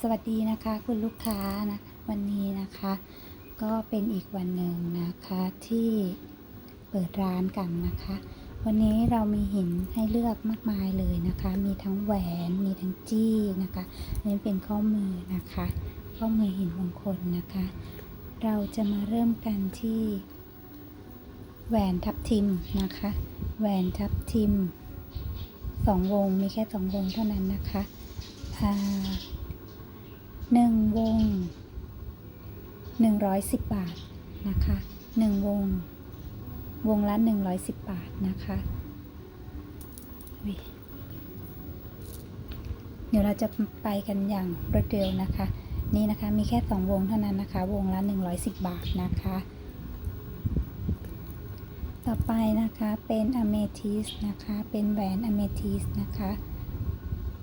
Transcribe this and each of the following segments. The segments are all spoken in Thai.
สวัสดีนะคะคุณลูกค้านะวันนี้นะคะ ก็เป็นอีกวันหนึ่งนะคะที่เปิดร้านกันนะคะ วันนี้เรามีหินให้เลือกมากมายเลยนะคะ มีทั้งแหวนมีทั้งจี้นะคะนนี้เป็นข้อมือนะคะ ข้อมือหินมงคลนะคะ เราจะมาเริ่มกันที่แหวนทับทิมนะคะ แหวนทับทิมสองวงมีแค่สองวงเท่านั้นนะคะ อ่า หนึ่งวงหนึ่งร้อยสิบบาทนะคะหนึ่งวง วงละหนึ่งร้อยสิบบาทนะคะเดี๋ยวเราจะไปกันอย่างรวดเร็วนะคะ นี่นะคะมีแค่สองวงเท่านั้นนะคะ วงละหนึ่งร้อยสิบบาทนะคะ ต่อไปนะคะเป็นอเมทิสนะคะ เป็นแหวนอเมทิสนะคะ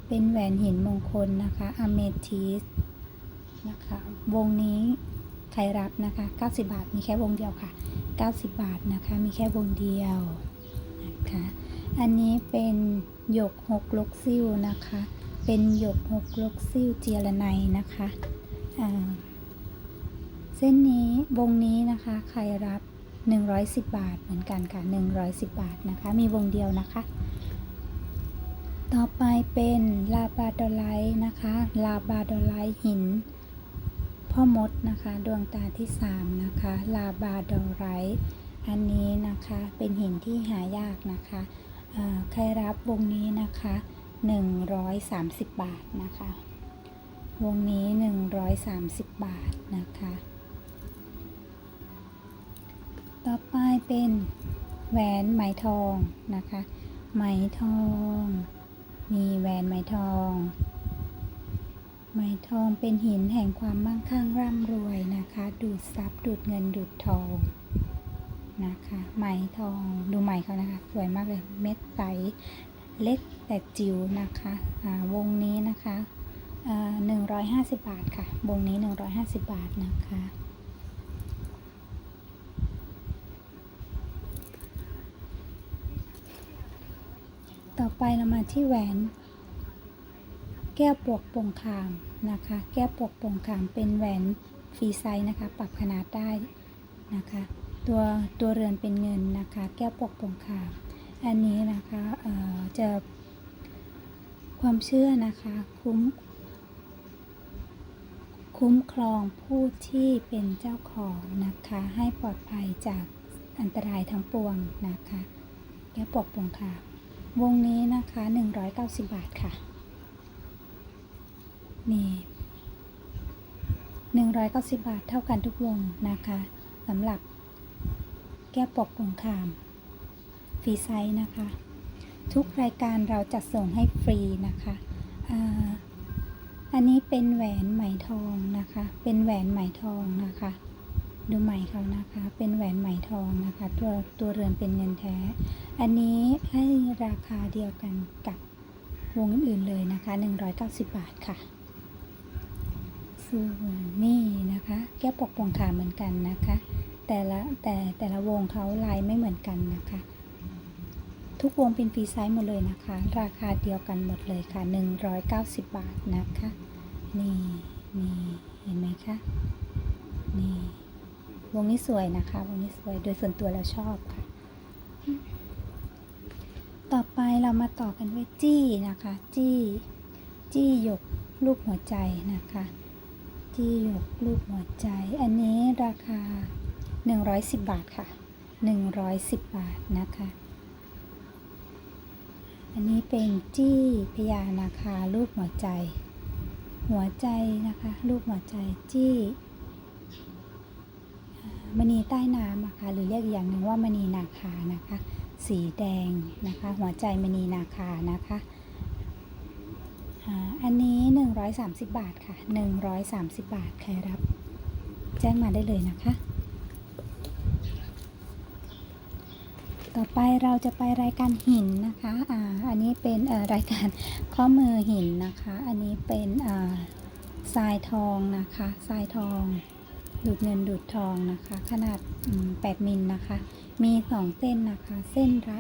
เป็นแหวนหินมงคลนะคะอเมทิส นะคะ วงนี้ใครรับนะคะ 90 บาทมีแค่วงเดียวค่ะ 90 บาทนะคะ มีแค่วงเดียวนะคะ อันนี้เป็นหยกหกลกซิ่วนะคะ เป็นหยกหกลกซิ่วเจียระไนนะคะเส้นนี้วงนี้นะคะใครรับ 110 บาทเหมือนกันค่ะ 110 บาทนะคะ มีวงเดียวนะคะ ต่อไปเป็นลาบาดอไลนะคะ ลาบาดอไลหิน พ่อมดนะคะ ดวงตาที่ 3 นะคะ ลาบาดอไลท์อันนี้นะคะเป็นหินที่หายากนะคะอ่าใครรับวงนี้นะคะ 130 บาทนะคะ วงนี้ 130 บาทนะคะ ต่อไปเป็นแหวนไหมทองนะคะ ไหมทอง มีแหวนไหมทอง หมทองเป็นหินแห่งความมั่งคั่งร่ำรวยนะคะ ดูดซับดูดเงินดูดทองนะคะไหมทองดูไหมเขานะคะ สวยมากเลยเม็ดใสเล็กแต่จิ๋วนะคะอ่าวงนี้นะคะหนึ่งร้อยห้าสิบบาทค่ะ วงนี้หนึ่งร้อยห้าสิบบาทนะคะ ต่อไปเรามาที่แหวน แก้วปลวกปงคาม นะคะ แก้วปวกโปงคามเป็นแหวนฟรีไซส์นะคะ ปรับขนาดได้นะคะ ตัวตัวเรือนเป็นเงินนะคะ แก้วปวกโปงคามอันนี้นะคะเอ่อจะความเชื่อนะคะคุ้มคุ้มครองผู้ที่เป็นเจ้าของนะคะ ให้ปลอดภัยจากอันตรายทั้งปวงนะคะ แก้วปวกโปงคามวงนี้นะคะ 190 บาทค่ะ นี่190 บาทเท่ากันทุกวงนะคะสำหรับ แก้วปกปงคามฟรีไซส์นะคะ ทุกรายการเราจัดส่งให้ฟรีนะคะอ,อันนี้เป็นแหวนไหมทองนะคะ เป็นแหวนไหมทองนะคะ ดูไหมเขานะคะ เป็นแหวนไหมทองนะคะ ตัวตัวเรือนเป็นเงินแท้ อันนี้ให้ราคาเดียวกันกับวงอื่นๆเลยนะคะ 190 บาทค่ะ ส่วนนี่นะคะแก้วปกปองขาเหมือนกันนะคะ แต่ละแต่แต่ละวงเขาลายไม่เหมือนกันนะคะ ทุกวงเป็นฟรีไซส์หมดเลยนะคะ ราคาเดียวกันหมดเลยค่ะ 190 บาทนะคะ นี่นี่เห็นไหมคะนี่วงนี้สวยนะคะ วงนี้สวยโดยส่วนตัวแล้วชอบค่ะ ต่อไปเรามาต่อกันด้วยจี้นะคะ จี้ จี้หยกรูปหัวใจนะคะ จี้หยกรูปหัวใจ อันนี้ราคา 110 บาทค่ะ 110 บาทนะคะ อันนี้เป็นจี้พญานาคารูปหัวใจ หัวใจนะคะ รูปหัวใจจี้มณีใต้น้ำนะคะหรือเรียกอีกอย่างหนึ่งว่ามณีนาคานะคะ สีแดงนะคะ หัวใจมณีนาคานะคะ อันนี้ 130 บาทค่ะ 130 บาท ใครรับ แจ้งมาได้เลยนะคะ ต่อไปเราจะไปรายการหินนะคะอ่าอันนี้เป็นรายการข้อมือหินนะคะ อันนี้เป็นอ่าทรายทองนะคะทรายทอง ดูดเงินดูดทองนะคะ ขนาด 8 มิลนะคะ มีสองเส้นนะคะ เส้นละ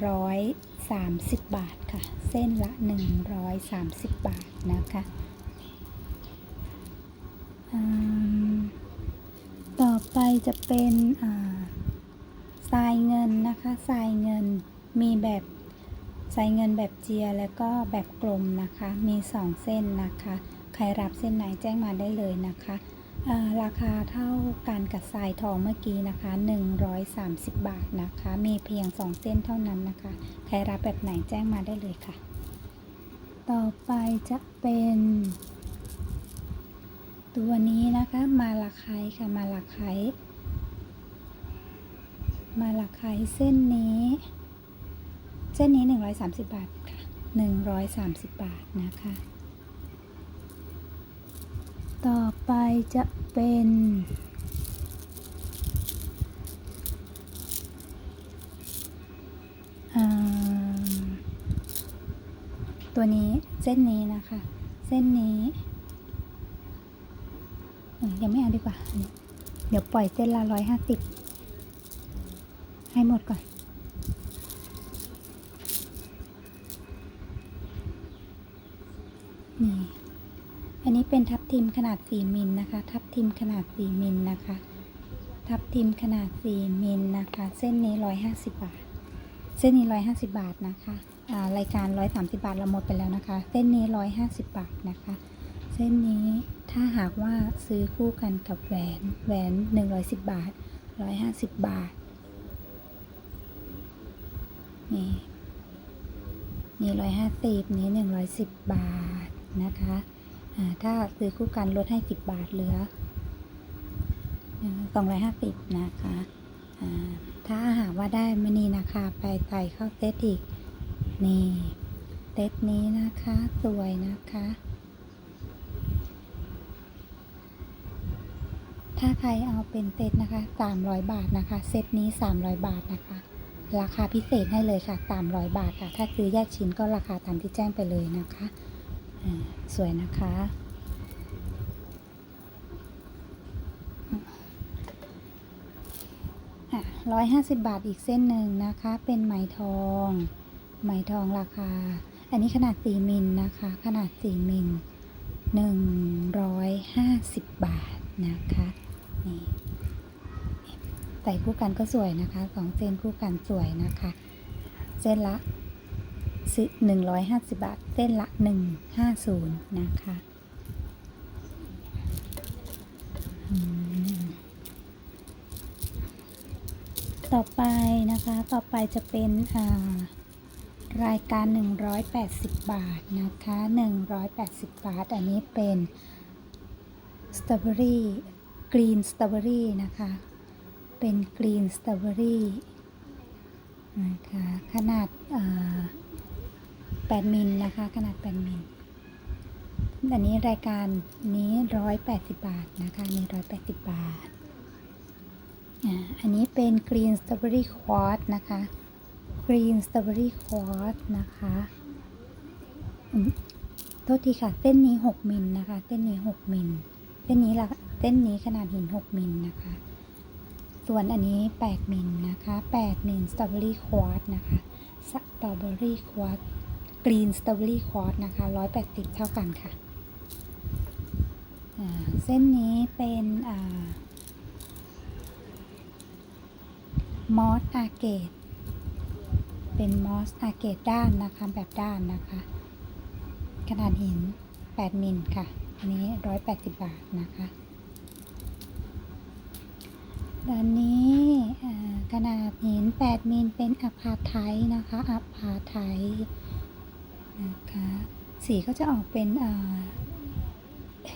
130 บาทค่ะ เส้นละ 130 บาทนะคะต่อไปจะเป็นอ่าทรายเงินนะคะทรายเงินมีแบบทรายเงินแบบเจียแล้วก็แบบกลมนะคะ มี 2 เส้นนะคะ ใครรับเส้นไหนแจ้งมาได้เลยนะคะ ราคาเท่ากันกับทรายทองเมื่อกี้นะคะ 130 บาทนะคะ มีเพียง 2 เส้นเท่านั้นนะคะ ใครรับแบบไหนแจ้งมาได้เลยค่ะ ต่อไปจะเป็น ตัวนี้นะคะมาลาไคค่ะมาลาไคมาลาไคเส้นนี้ เส้นนี้ 130 บาทค่ะ 130 บาทนะคะ ต่อไปจะเป็นอ่าตัวนี้เส้นนี้นะคะ เส้นนี้เอ่อยังไม่เอาดีกว่า เดี๋ยวปล่อยเส้นละร้อยห้าสิบให้หมดก่อน นี่ นนี้เป็นทับทิมขนาด 4 มิลนะคะ ทับทิมขนาด 4 มิลนะคะ ทับทิมขนาด 4 มิลนะคะ เส้นนี้ 150 บาท เส้นนี้ 150 บาทนะคะอ่ารายการ 130 บาทเราหมดไปแล้วนะคะ เส้นนี้ 150 บาทนะคะ เส้นนี้ถ้าหากว่าซื้อคู่กันกับแหวน แหวน 110 บาท 150 บาท นี่ นี่ร้อยห้าสิบนี้หนึ่งร้อยสิบบาทนะคะ ถ้าซื้อคู่กันลดให้สิบบาทเหลือสองร้อยห้าสิบนะคะอ่าถ้าหากว่าได้มณีนะคะไปใส่เข้าเซตอีก นี่เซตนี้นะคะ สวยนะคะ ถ้าใครเอาเป็นเซตนะคะ 300 บาทนะคะ เซตนี้ 300 บาทนะคะ ราคาพิเศษให้เลยค่ะ 300 บาทค่ะ ถ้าซื้อแยกชิ้นก็ราคาตามที่แจ้งไปเลยนะคะ สวยนะคะ ร้อยห้าสิบบาทอีกเส้นหนึ่งนะคะ เป็นไหมทอง ไหมทองราคา อันนี้ขนาด4มิลนะคะ ขนาด4มิล150บาทนะคะ นี่ใส่คู่กันก็สวยนะคะสองเส้นคู่กันสวยนะคะ เส้นละ หนึ่งร้อยห้าสิบบาท เส้นละหนึ่งห้าศูนย์นะคะต่อไปนะคะต่อไปจะเป็นารายการ 180 บาทนะคะ 180 บาท อันนี้เป็นสตรอเบอรี่กรีนสตรอเบอรี่นะคะ เป็นกรีนสตรอเบอรี่นะคะขนาดา 8มิลนะคะ ขนาด 8มิลอันนี้รายการนี้ 180 บาทนะคะนี่180 บาทอ่าอันนี้เป็นกรีนสตรอเบอรี่ควอตนะคะกรีนสตรอเบอรี่ควอตนะคะโทษทีค่ะ เส้นนี้ 6มิลนะคะ เส้นนี้ 6มิลเส้นนี้ละเส้นนี้ขนาดหิน 6มิลนะคะ ส่วนอันนี้ 8มิลนะคะ8มิลสตรอเบอรี่ควอตนะคะสตรอเบอรี่ควอต กรีนสตรอเบอรี่ควอตนะคะ 180 เท่ากันค่ะ เส้นนี้เป็นมอสอาเกต เป็นมอสอาเกตด้านนะคะ แบบด้านนะคะ ขนาดหิน 8 มิลค่ะ อันนี้ 180 บาทนะคะด้านนี้ขนาดหิน 8 มิลเป็นอพาไทยนะคะอพาไทย นะคะสีก็จะออกเป็น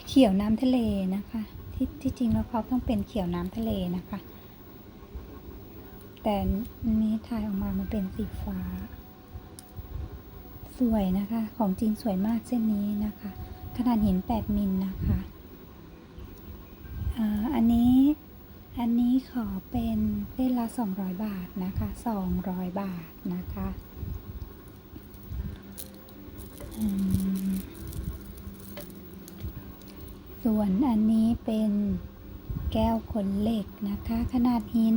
เขียวน้ำทะเลนะคะ ที่ที่จริงแล้วเขาต้องเป็นเขียวน้ำทะเลนะคะ แต่นี้ถ่ายออกมามันเป็นสีฟ้า สวยนะคะ ของจริงสวยมากเส้นนี้นะคะ ขนาดหิน 8 มิลนะคะอันนี้อันนี้ขอเป็นเส้นละ 200 บาทนะคะ 200 บาทนะคะ ส่วนอันนี้เป็นแก้วขนเหล็กนะคะ ขนาดหิน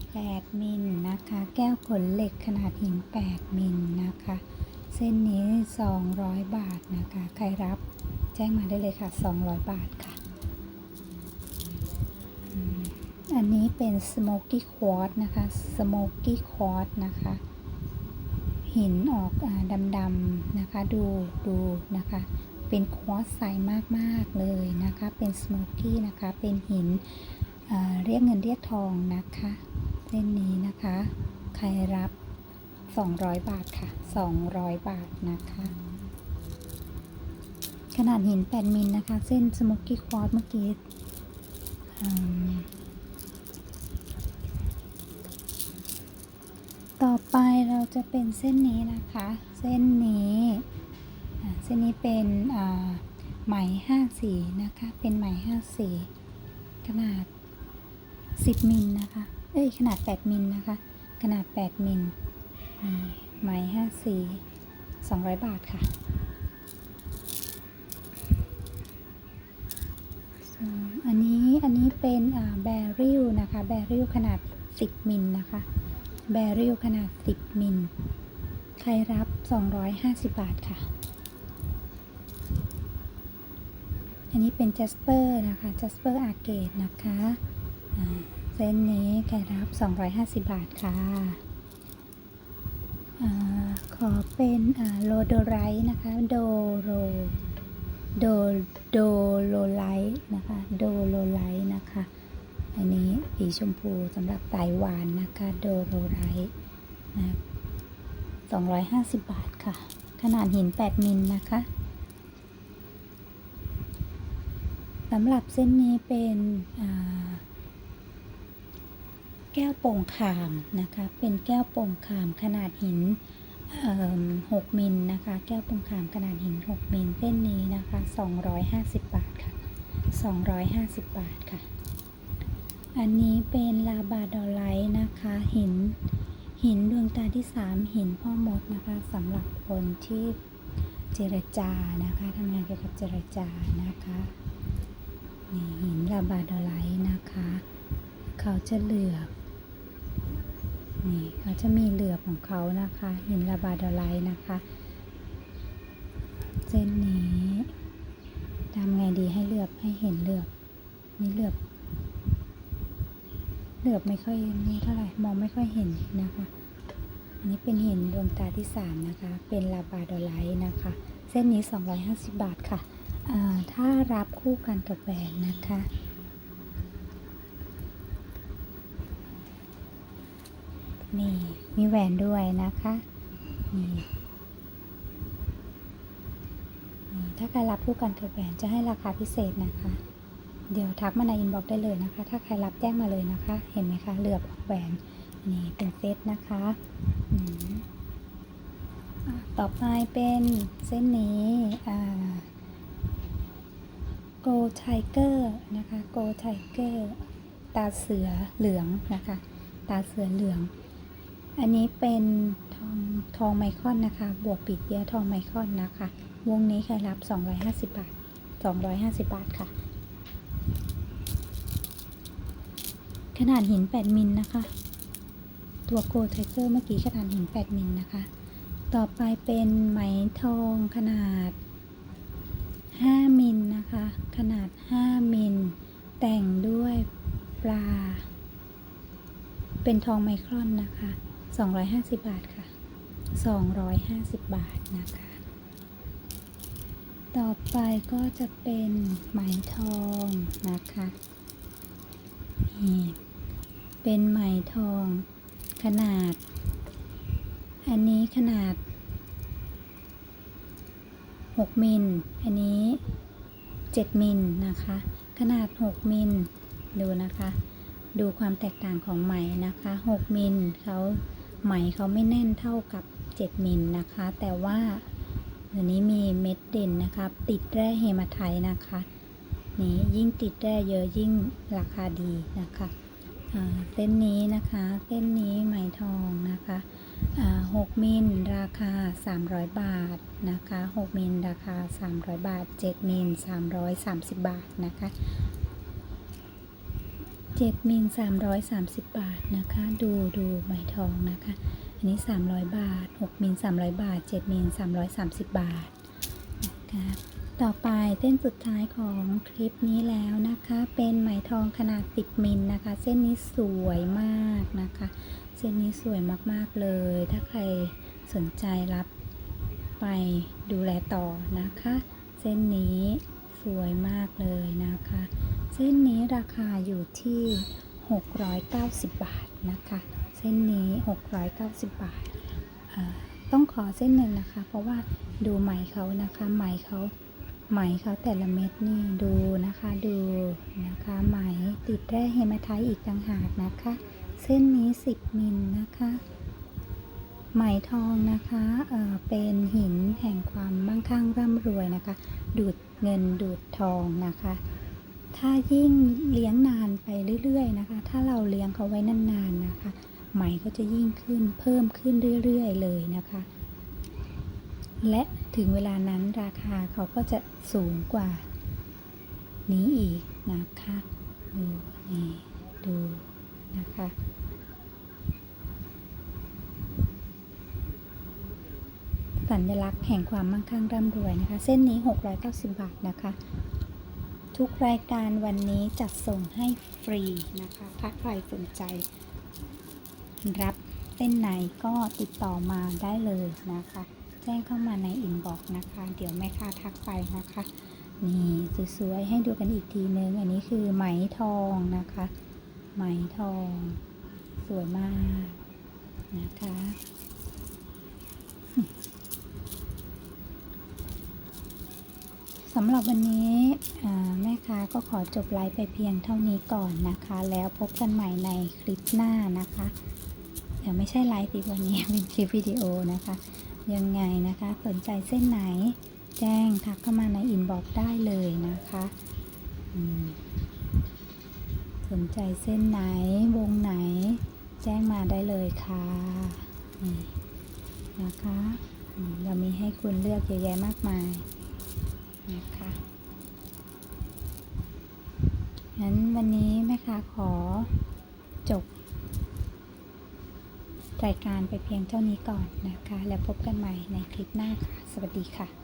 8 มิลนะคะ แก้วขนเหล็กขนาดหิน 8 มิลนะคะ เส้นนี้ 200 บาทนะคะ ใครรับแจ้งมาได้เลยค่ะ 200 บาทค่ะ อันนี้เป็น smoky quartz นะคะ smoky quartz นะคะ หินออกอดำๆนะคะ ดูดูนะคะ เป็นควอตซ์ใสมากๆเลยนะคะ เป็นสโมกี้นะคะ เป็นหินเเรียกเงินเรียกทองนะคะเส้นนี้นะคะ ใครรับ 200 บาทค่ะ 200 บาทนะคะ ขนาดหิน 8 มิลนะคะ เส้นสโมกี้ควอตซ์เมื่อกี้อืม ต่อไปเราจะเป็นเส้นนี้นะคะ เส้นนี้เส้นนี้เป็นไหมห้าสีนะคะ เป็นไหมห้าสีขนาด 10มิลนะคะ เอ้ยขนาด 8มิลนะคะ ขนาด 8มิลไหมห้าสี200 บาทค่ะอันนี้อันนี้เป็นแบริลนะคะ แบริลขนาด 10มิลนะคะ แบริลขนาด 10 มิล ใครรับ 250 บาทค่ะ อันนี้เป็น Jasper นะคะ Jasper Arcade นะคะเส้นนี้ใครรับ 250 บาทค่ะอขอเป็นโลโดไรนะคะโดโรโดโดโลไลท์นะคะโดโลไลท์นะคะ อันนี้สีชมพูสำหรับไต้หวานนะคะโดโลไลท์นะ250 บาทค่ะ ขนาดหิน 8 มิลนะคะสำหรับเส้นนี้เป็นแก้วโป่งขามนะคะ เป็นแก้วโป่งขามขนาดหินเอิ่ม6มิลนะคะ แก้วโป่งขามขนาดหิน6มิลเส้นนี้นะคะ 250 บาทค่ะ 250 บาทค่ะ อันนี้เป็นลาบาดอลไลท์นะคะหินหินดวงตาที่3หินพ่อมดนะคะสำหรับคนที่เจรจานะคะทำงานเกี่ยวกับเจรจานะคะนี่หินลาบาดอไลท์นะคะ เขาจะเหลือบนี่เขาจะมีเหลือบของเขานะคะ หินลาบาดอไลท์นะคะเส้นนี้ทำไงดีให้เหลือบให้เห็นเหลือบนี่เหลือบ เหลือบไม่ค่อยนี่เท่าไหร่มองไม่ค่อยเห็นนะคะ อันนี้เป็นหินดวงตาที่สามนะคะ เป็นลาบาดอไลท์นะคะ เส้นนี้ 250 บาทค่ะถ้ารับคู่กันกับแหวนนะคะนี่มีแหวนด้วยนะคะนี่นี่ถ้าใครรับคู่กันกับแหวนจะให้ราคาพิเศษนะคะ เดี๋ยวทักมาในอินบ็อกซ์ได้เลยนะคะ ถ้าใครรับแจ้งมาเลยนะคะ เห็นไหมคะเหลือบออกแหวนนี่เป็นเซตนะคะต่อไปเป็นเส้นนี้โกไทเกอร์นะคะโกไทเกอร์ตาเสือเหลืองนะคะ ตาเสือเหลือง อันนี้เป็นทองทองไมคอนนะคะ บวกปีกเยียทองไมคอนนะคะ วงนี้ใครรับ 250 บาท 250 บาทค่ะ ขนาดหิน 8 มิลนะคะ ตัวโกไทเกอร์เมื่อกี้ขนาดหิน 8 มิลนะคะ ต่อไปเป็นไหมทองขนาด 5 มิลนะคะ ขนาด 5 มิล แต่งด้วยปลา เป็นทองไมครอนนะคะ 250 บาทค่ะ 250 บาทนะคะ ต่อไปก็จะเป็นไหมทองนะคะ นี่ เป็นไหมทอง ขนาด อันนี้ขนาด 6 มิล อันนี้ 7 มิลนะคะ ขนาด 6 มิล ดูนะคะ ดูความแตกต่างของไหมนะคะ 6 มิลเขาไหมเขาไม่แน่นเท่ากับ 7 มิลนะคะ แต่ว่าเดี๋ยวนี้มีเม็ดเด่นนะคะ ติดแร่เฮมาไทนะคะ นี่ยิ่งติดแร่เยอะยิ่งราคาดีนะคะ เส้นนี้นะคะ เส้นนี้ไหมทองนะคะอ่า6มิลราคา 300 บาทนะคะ6มิลราคา 300 บาท 7มิล330 บาทนะคะ7มิล330 บาทนะคะ ดูดูไหมทองนะคะ อันนี้ 300 บาท6มิล300 บาท7มิล330 บาทนะคะ ต่อไปเส้นสุดท้ายของคลิปนี้แล้วนะคะ เป็นไหมทองขนาด 10 มิลนะคะ เส้นนี้สวยมากนะคะ เส้นนี้สวยมากๆเลย ถ้าใครสนใจรับไปดูแลต่อนะคะ เส้นนี้สวยมากเลยนะคะ เส้นนี้ราคาอยู่ที่ 690 บาทนะคะ เส้นนี้ 690 บาทอ่าต้องขอเส้นหนึ่งนะคะ เพราะว่าดูไหมเขานะคะไหมเขา ไหมเขาแต่ละเม็ดนี่ดูนะคะดูนะคะไหมติดแร่เฮมาไทอีกต่างหากนะคะ เส้นนี้ 10 มิลนะคะ ไหมทองนะคะเอ่อเป็นหินแห่งความมั่งคั่งร่ำรวยนะคะ ดูดเงินดูดทองนะคะ ถ้ายิ่งเลี้ยงนานไปเรื่อยๆนะคะ ถ้าเราเลี้ยงเขาไว้นานๆนะคะ ไหมก็จะยิ่งขึ้นเพิ่มขึ้นเรื่อยๆเลยนะคะ และถึงเวลานั้นราคาเขาก็จะสูงกว่า นี้อีกนะคะดูนี่ดูนะคะสัญลักษณ์แห่งความมั่งคั่งร่ำรวยนะคะ เส้นนี้ 690 บาทนะคะ ทุกรายการวันนี้จัดส่งให้ฟรีนะคะ ถ้าใครสนใจ รับเส้นไหนก็ติดต่อมาได้เลยนะคะ แจ้งเข้ามาในอินบ็อกซ์นะคะ เดี๋ยวแม่ค้าทักไปนะคะ นี่สวยๆ ให้ดูกันอีกทีนึง อันนี้คือไหมทองนะคะ ไหมทอง สวยมากนะคะสำหรับวันนี้แม่ค้าก็ขอจบไลฟ์ไปเพียงเท่านี้ก่อนนะคะ แล้วพบกันใหม่ในคลิปหน้านะคะเดี๋ยวไม่ใช่ไลฟ์อีกวันนี้เป็นคลิปวิดีโอนะคะ ยังไงนะคะ สนใจเส้นไหน แจ้งทักเข้ามาในอินบ็อกซ์ได้เลยนะคะสนใจเส้นไหนวงไหน แจ้งมาได้เลยค่ะนี่นะคะเรามีให้คุณเลือกเยอะแยะมากมายนะคะงั้นวันนี้แม่ค้าขอจบ รายการไปเพียงเท่านี้ก่อนนะคะ แล้วพบกันใหม่ในคลิปหน้าค่ะ สวัสดีค่ะ